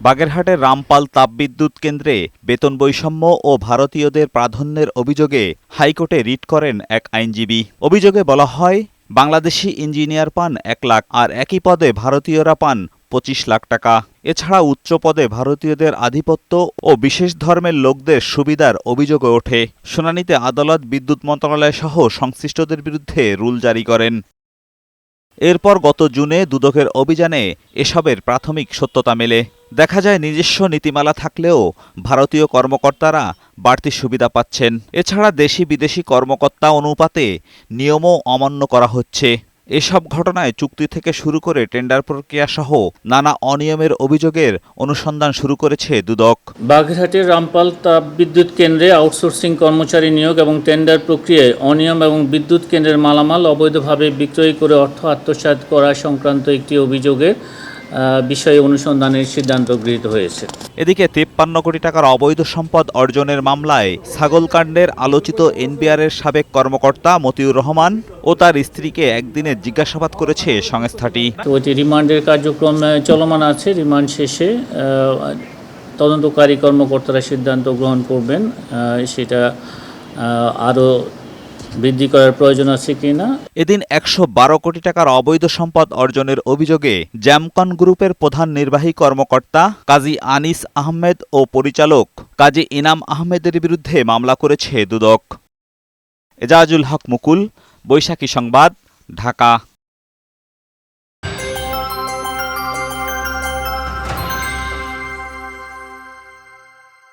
বাগেরহাটের রামপাল তাপবিদ্যুৎ কেন্দ্রে বেতন বৈষম্য ও ভারতীয়দের প্রাধান্যের অভিযোগে হাইকোর্টে রিট করেন এক আইনজীবী। অভিযোগে বলা হয়, বাংলাদেশি ইঞ্জিনিয়ার পান এক লাখ আর একই পদে ভারতীয়রা পান পঁচিশ লাখ টাকা। এছাড়া উচ্চ পদে ভারতীয়দের আধিপত্য ও বিশেষ ধর্মের লোকদের সুবিধার অভিযোগও ওঠে। শুনানিতে আদালত বিদ্যুৎ মন্ত্রণালয় সহ সংশ্লিষ্টদের বিরুদ্ধে রুল জারি করেন। এরপর গত জুনে দুদকের অভিযানে এসবের প্রাথমিক সত্যতা মেলে। দেখা যায় নিজস্ব নীতিমালা থাকলেও ভারতীয় কর্মকর্তারা বাড়তি সুবিধা পাচ্ছেন। এছাড়া দেশি বিদেশি কর্মকর্তা অনুপাতে নিয়মও অমান্য করা হচ্ছে। এসব ঘটনায় চুক্তি থেকে শুরু করে টেন্ডার প্রক্রিয়া সহ নানা অনিয়মের অভিযোগের অনুসন্ধান শুরু করেছে দুদক। বাগেরহাটের রামপাল তাপ বিদ্যুৎ কেন্দ্রে আউটসোর্সিং কর্মচারী নিয়োগ এবং টেন্ডার প্রক্রিয়ায় অনিয়ম এবং বিদ্যুৎ কেন্দ্রের মালামাল অবৈধভাবে বিক্রয় করে অর্থ আত্মসাত করা সংক্রান্ত একটি অভিযোগের আহ, বিষয়ে অনুসন্ধানের সিদ্ধান্ত গৃহীত হয়েছে। এদিকে তিপ্পান্ন কোটি টাকার অবৈধ সম্পদ অর্জনের মামলায় ছাগলকাণ্ডের আলোচিত এনবিআরের সাবেক কর্মকর্তা মতিউর রহমান ও তার স্ত্রীকে একদিনে জিজ্ঞাসাবাদ করেছে সংস্থাটি। তো ওইটি রিমান্ডের কার্যক্রম চলমান আছে। রিমান্ড শেষে তদন্তকারী কর্মকর্তারা সিদ্ধান্ত গ্রহণ করবেন। সেটা আরও বৃদ্ধি করার প্রয়োজন আছে কি না এদিন একশো বারো কোটি টাকার অবৈধ সম্পদ অর্জনের অভিযোগে জ্যামকন গ্রুপের প্রধান নির্বাহী কর্মকর্তা কাজী আনিস আহমেদ ও পরিচালক কাজী ইনাম আহমেদের বিরুদ্ধে মামলা করেছে দুদক। এজাজুল হক মুকুল, বৈশাখী সংবাদ, ঢাকা।